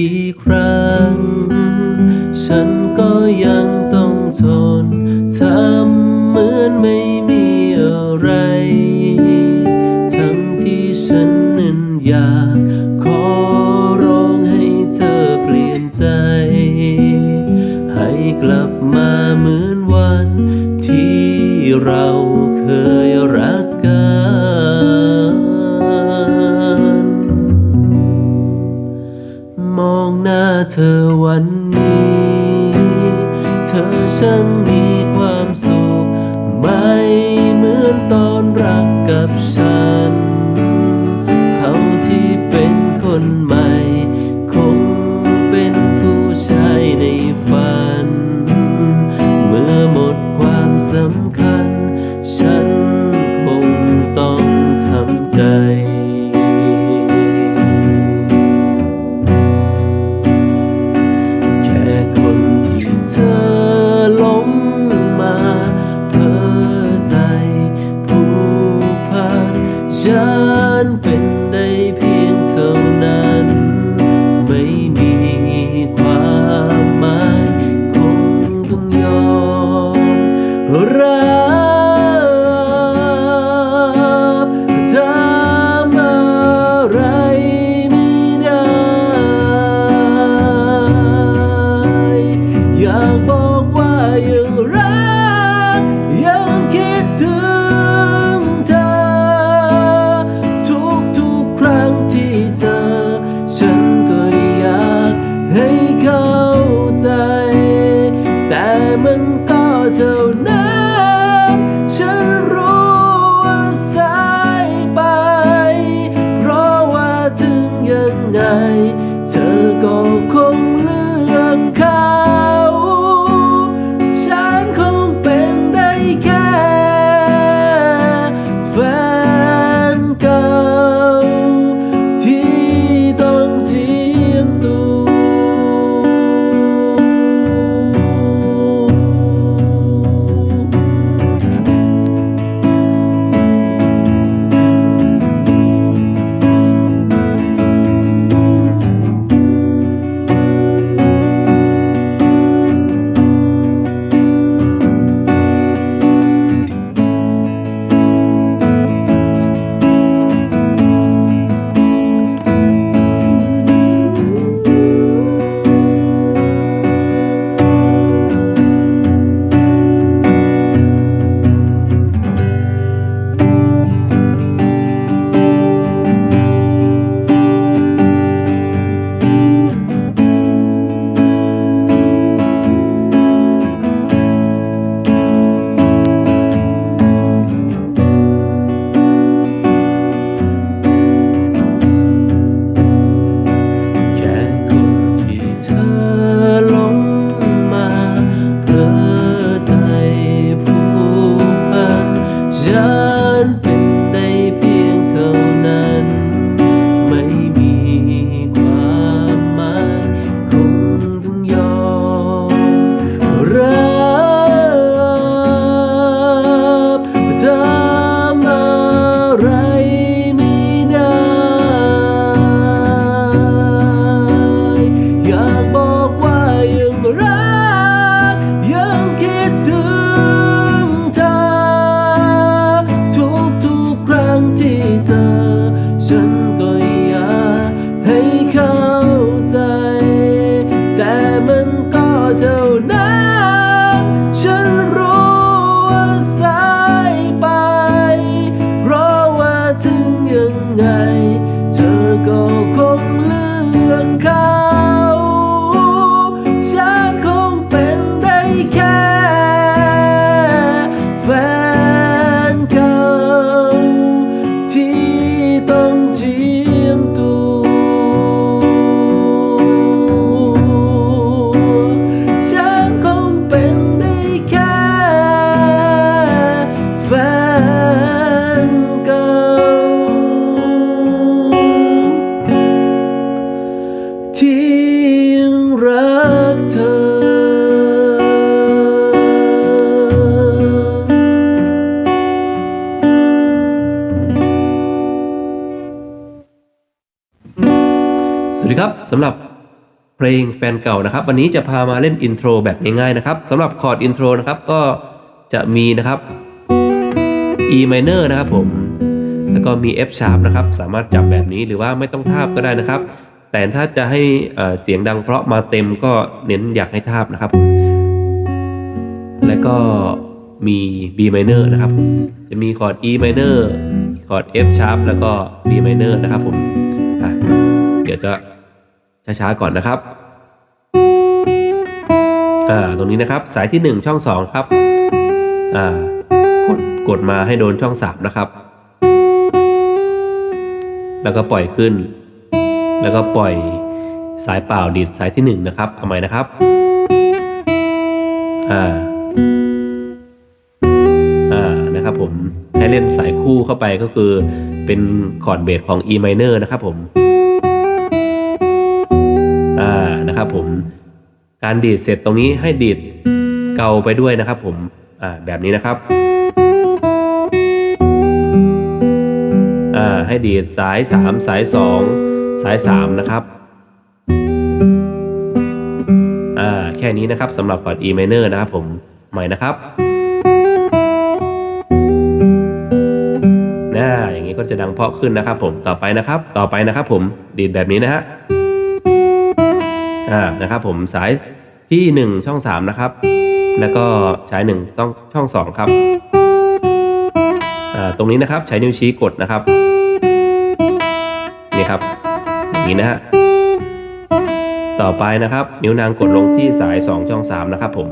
กี่ครั้ง ฉันก็ยังต้องทนทำเหมือนไม่มีอะไร ทั้งที่ฉันนั้นอยากขอร้องให้เธอเปลี่ยนใจ ให้กลับมาเหมือนวันที่เราเคยรัก เธอวันนี้ เธอช่างมีความสุข ไม่เหมือนตอนรักกับฉัน สำหรับเพลงแฟนเก่านะครับ วันนี้จะพามาเล่นอินโทรแบบง่ายๆนะครับสำหรับคอร์ดอินโทรนะครับก็จะมีนะครับ E minor นะครับผมแล้วก็มี F sharp นะครับ สามารถจับแบบนี้หรือว่าไม่ต้องทาบก็ได้นะครับ แต่ถ้าจะให้เสียงดังเพราะมาเต็มก็เน้นอยากให้ทาบนะครับ แล้วก็มี B minor นะครับ จะมีคอร์ด E minor คอร์ด F sharp แล้วก็ B minor นะครับผมเดี๋ยวจะ ช้าๆก่อนนะครับอ่าตรงนี้นะครับสายที่ 1 ช่อง 2 ครับอ่ากดกดมาให้โดนช่อง 3 นะครับ แล้วก็ปล่อยขึ้น แล้วก็ปล่อยสายเปล่าดีดสายที่ 1 นะครับเอาใหม่นะครับอ่าอ่านะครับผมให้เล่นสายคู่เข้าไปก็คือเป็นคอร์ดเบสของ E minor นะครับผม นะครับผมการดีดเสร็จตรงนี้ให้ดีดเกาไปด้วยนะครับผมอ่าแบบนี้นะครับอ่าให้ดีดสาย 3 สาย 2 สาย 3 นะครับอ่าแค่นี้นะครับสำหรับคอร์ด E minor นะครับผมใหม่นะครับน่าอย่างนี้ก็จะดังเพาะขึ้นนะครับผมต่อไปนะครับ ต่อไปนะครับผมดีดแบบนี้นะฮะ อ่านะครับผมสายที่ 1 ช่อง 3 นะครับ แล้วก็ใช้1ต้องช่อง 2 ครับอ่าตรงนี้นะครับใช้นิ้วชี้กดนะครับนี่ครับอย่างนี้นะฮะต่อไปนะครับ นิ้วนางกดลงที่สาย 2 ช่อง 3 นะครับผม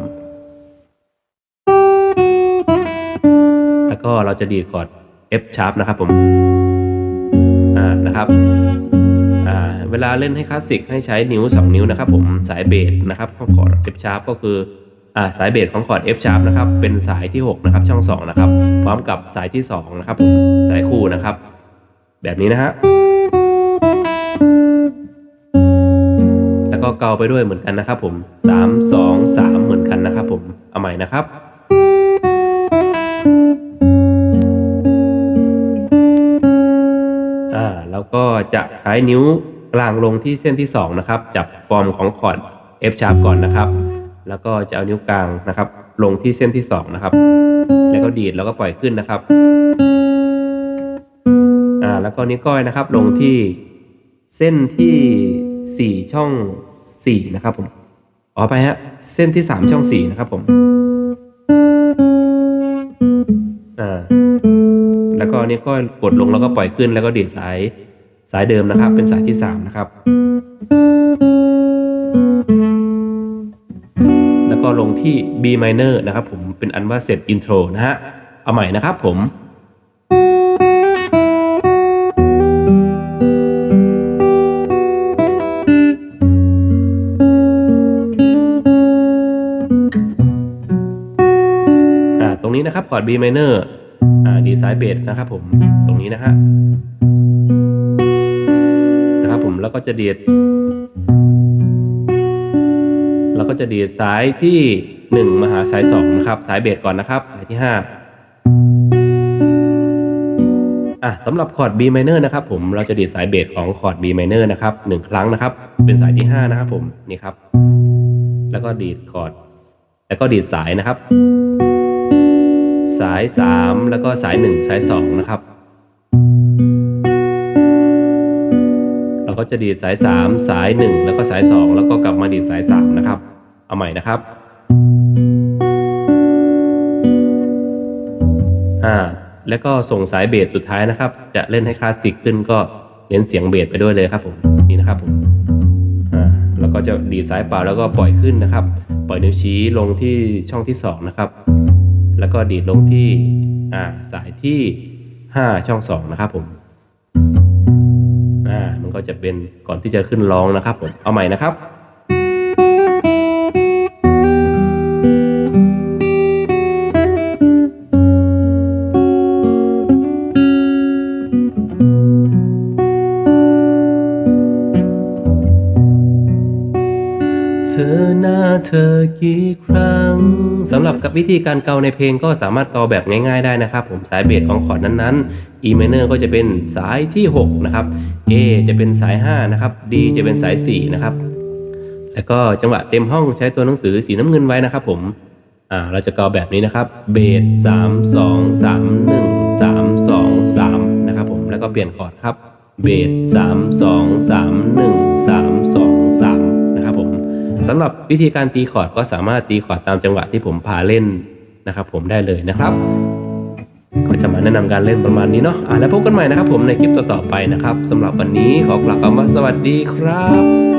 แล้วก็เราจะดีดคอร์ด F sharp นะครับผม อ่า นะครับ เวลาเล่นให้คลาสสิกให้ใช้นิ้ว 2 นิ้วนะครับผมสายเบสนะครับของคอร์ด F sharp ก็คืออ่าสายเบสของคอร์ด F sharp นะครับเป็นสายที่ 6 นะครับช่อง 2 นะครับ พร้อมกับสายที่ 2 นะครับผมสายคู่นะครับ แบบนี้นะฮะแล้วก็เกาไปด้วยเหมือนกันนะครับผม 3 2 3 เหมือนกันนะครับผมเอาใหม่นะครับแล้วก็จะใช้นิ้ว กลางลงที่เส้นที่2นะครับจับฟอร์มของคอร์ด F sharp ก่อนนะครับ แล้วก็จะเอานิ้วกลางนะครับ ลงที่เส้นที่2นะครับ แล้วก็ดีดแล้วก็ปล่อยขึ้นนะครับอ่าแล้วก็นิ้วก้อยนะครับ ลงที่เส้นที่ 4 ช่อง 4 นะครับผมอ๋อไปฮะเส้นที่ 3 ช่อง 4 นะครับผมอ่าแล้วก็นี่ก็กดลงแล้วก็ปล่อยขึ้นแล้วก็ดีดสาย สายเดิมนะครับ เป็นสายที่สามนะครับ แล้วก็ลงที่ B minor นะครับผมเป็นอันว่าเสร็จอินโทรนะฮะ เอาใหม่นะครับผมอ่าตรงนี้นะครับคอร์ด B minor อ่าดีไซน์เบสนะครับผมตรงนี้นะฮะ นะครับผมแล้วก็จะดีดเราก็จะดีดสายที่ 1 มาหาสาย2นะครับ สายเบสก่อนนะครับ สายที่ 5 อะสำหรับคอร์ด B minor นะครับผมเราจะดีดสายเบสของคอร์ด B minor นะครับหนึ่งครั้งนะครับ เป็นสายที่ 5 นะครับผมนี่ครับ แล้วก็ดีดคอร์ด แล้วก็ดีดสายนะครับ สาย 3 แล้วก็สาย 1 สาย 2 นะครับ ก็จะดีดสาย 3 สาย 1 แล้วก็สาย 2 แล้วก็กลับมาดีดสาย 3 นะครับ เอาใหม่นะครับอ่าแล้วก็ส่งสายเบสสุดท้ายนะครับ จะเล่นให้คลาสสิกขึ้นก็เน้นเสียงเบสไปด้วยเลยครับผมนี่นะครับผมอ่าแล้วก็จะดีดสายเปล่าแล้วก็ปล่อยขึ้นนะครับ ปล่อยนิ้วชี้ลงที่ช่องที่ 2 นะครับ แล้วก็ดีดลงที่อ่าสายที่ 5 ช่อง 2 นะครับผมอ่า ก็จะเป็นก่อนที่จะขึ้นร้องนะครับผมเอาใหม่นะครับ เธอกี่ครั้งสำหรับกับวิธีการเกาในเพลงก็สามารถเกาแบบง่าย ๆได้นะครับ ผมสายเบสของคอร์ดนั้นๆ E minor ก็จะเป็นสายที่ 6 นะครับ A จะเป็นสาย 5 นะครับ D จะเป็นสาย 4 นะครับ แล้วก็จังหวะเต็มห้องใช้ตัวหนังสือสีน้ำเงินไว้นะครับ ผมอ่าเราจะเกาแบบนี้นะครับเบสสามสองสามหนึ่งสามสองสามนะครับ ผมแล้วก็เปลี่ยนคอร์ดครับเบสสามสองสามหนึ่งสาม สำหรับวิธีการตีคอร์ดก็สามารถตีคอร์ดตามจังหวะที่ผมพาเล่นนะครับผมได้เลยนะครับ ก็จะมาแนะนำการเล่นประมาณนี้เนาะอ่าแล้วพบกันใหม่นะครับผมในคลิปต่อๆไปนะครับสำหรับวันนี้ขอกล่าวคำว่าสวัสดีครับ